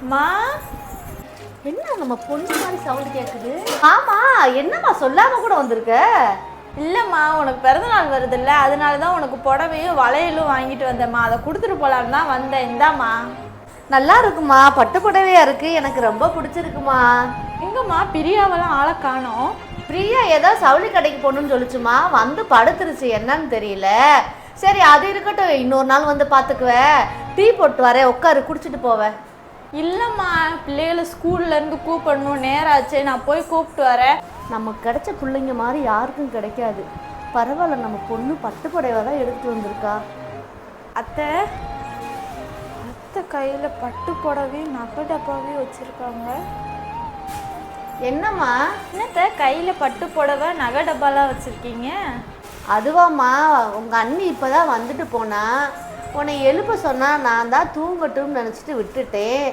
மா? என்ன நம்ம பொண்ணு மாதிரி சவுண்ட் கேட்குது ஆமா என்னம்மா சொல்லாம கூட வந்திருக்க? இல்லைம்மா உனக்கு பிறந்தநாள் வருதுல்ல அதனால தான் உனக்கு புடவையும் வளையலும் வாங்கிட்டு வந்தேம்மா. அதை கொடுத்துட்டு போலான்னு தான் வந்தேன். இந்தாம்மா. நல்லா இருக்குமா பட்டு புடவையா இருக்கு. எனக்கு ரொம்ப பிடிச்சிருக்குமா எங்கம்மா பிரியாவெல்லாம் ஆளை காணோம். பிரியா ஏதோ சவுளி கடைக்கு போகணும்னு சொல்லிச்சுமா வந்து படுத்துருச்சு. என்னன்னு தெரியல. சரி அது இருக்கட்டும். இன்னொரு நாள் வந்து பார்த்துக்குவேன் டீ போட்டு வரேன். உட்காரு குடிச்சிட்டு போவேன் இல்லைம்மா பிள்ளைகளை ஸ்கூல்ல இருந்து கூப்பிடணும் நேரம் ஆச்சு நான் போய் கூப்பிட்டு வரேன். நமக்கு கிடைச்ச பிள்ளைங்க மாதிரி யாருக்கும் கிடைக்காது. பரவாயில்ல நம்ம பொண்ணு பட்டு புடவை தான் எடுத்துட்டு வந்திருக்கா. அத்தை அத்தை கையில் பட்டு புடவையும் நகை டப்பாவையும் வச்சுருக்காங்க. என்னம்மா? என்னத்த கையில் பட்டு புடவை நகை டப்பாலாம் வச்சுருக்கீங்க? அதுவாம்மா உங்க அண்ணி இப்பதான் வந்துட்டு போனா உன்னை எழுப்ப சொன்னா நான் தான் தூங்கட்டும்னு நினச்சிட்டு விட்டுட்டேன்.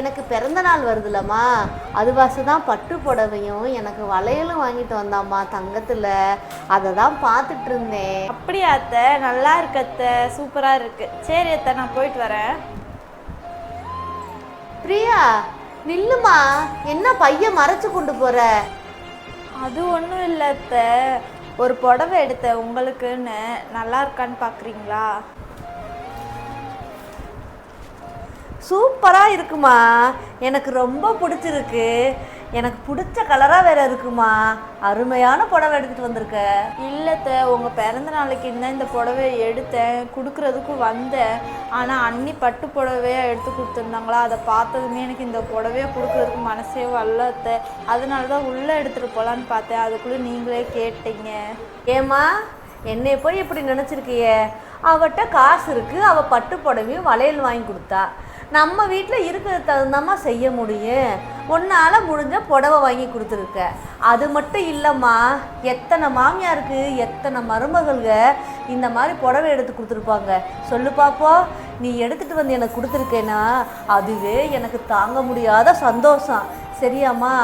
எனக்கு பிறந்த நாள் வருதுலம்மா அதுவாசு தான் பட்டு புடவையும் எனக்கு வளையலும் வாங்கிட்டு வந்தாம்மா தங்கத்தில். அதை தான் பார்த்துட்டு இருந்தேன். அப்படியா அத்தை? நல்லா இருக்கு அத்தை. சூப்பராக இருக்கு. சரி அத்தை நான் போயிட்டு வரேன். பிரியா நில்லுமா. என்ன பையன் மறைச்சு கொண்டு போற? அது ஒன்றும் இல்லை அத்தை. ஒரு புடவை எடுத்தேன் உங்களுக்குன்னு. நல்லா இருக்கான்னு பார்க்குறீங்களா சூப்பராக இருக்குமா? எனக்கு ரொம்ப பிடிச்சிருக்கு. எனக்கு பிடிச்ச கலராக வேற இருக்குமா? அருமையான புடவை எடுத்துட்டு வந்திருக்க. இல்லைத்த உங்கள் பிறந்த நாளைக்கு தான் இந்த புடவையை எடுத்தேன் கொடுக்குறதுக்கு வந்தேன். ஆனால் அன்னி பட்டு புடவையா எடுத்து கொடுத்துருந்தாங்களா? அதை பார்த்ததுமே எனக்கு இந்த புடவையை கொடுக்குறதுக்கு மனசே வரல அத்தை. அதனால தான் உள்ளே எடுத்துகிட்டு போகலான்னு பார்த்தேன். அதுக்குள்ளே நீங்களே கேட்டீங்க. ஏம்மா என்னை போய் இப்படி நினச்சிருக்கியே? அவட்ட காசு இருக்கு. அவ பட்டு புடவையும் வளையல் வாங்கி கொடுத்தா. நம்ம வீட்டில் இருக்கிறது தகுந்தாம்மா செய்ய முடியும் உன்னால் முடிஞ்ச புடவை வாங்கி கொடுத்துருக்க. அது மட்டும் இல்லைம்மா. எத்தனை மாமியாருக்கு எத்தனை மருமகள்க இந்த மாதிரி புடவை எடுத்து கொடுத்துருப்பாங்க. சொல்லு பாப்போம் நீ எடுத்துகிட்டு வந்து எனக்கு கொடுத்துருக்கேன்னா அதுவே எனக்கு தாங்க முடியாத சந்தோஷம். சரியாம்மா?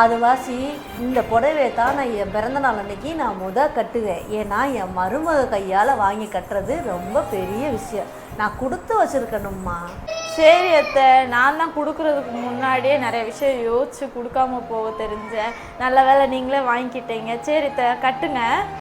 அது வாசி இந்த புடவையை தான் நான் என் பிறந்த நாள் அன்னைக்கு நான் முத கட்டுவேன். ஏன்னா என் மருமக கையால் வாங்கி கட்டுறது ரொம்ப பெரிய விஷயம். நான் கொடுத்து வச்சுருக்கணும்மா. சரி அத்தை நான் தான் கொடுக்குறதுக்கு முன்னாடியே நிறைய விஷயம் யோசிச்சு கொடுக்காம போக தெரிஞ்சேன். நல்ல வேலை நீங்களே வாங்கிக்கிட்டீங்க. சரி அத்தை கட்டுங்க.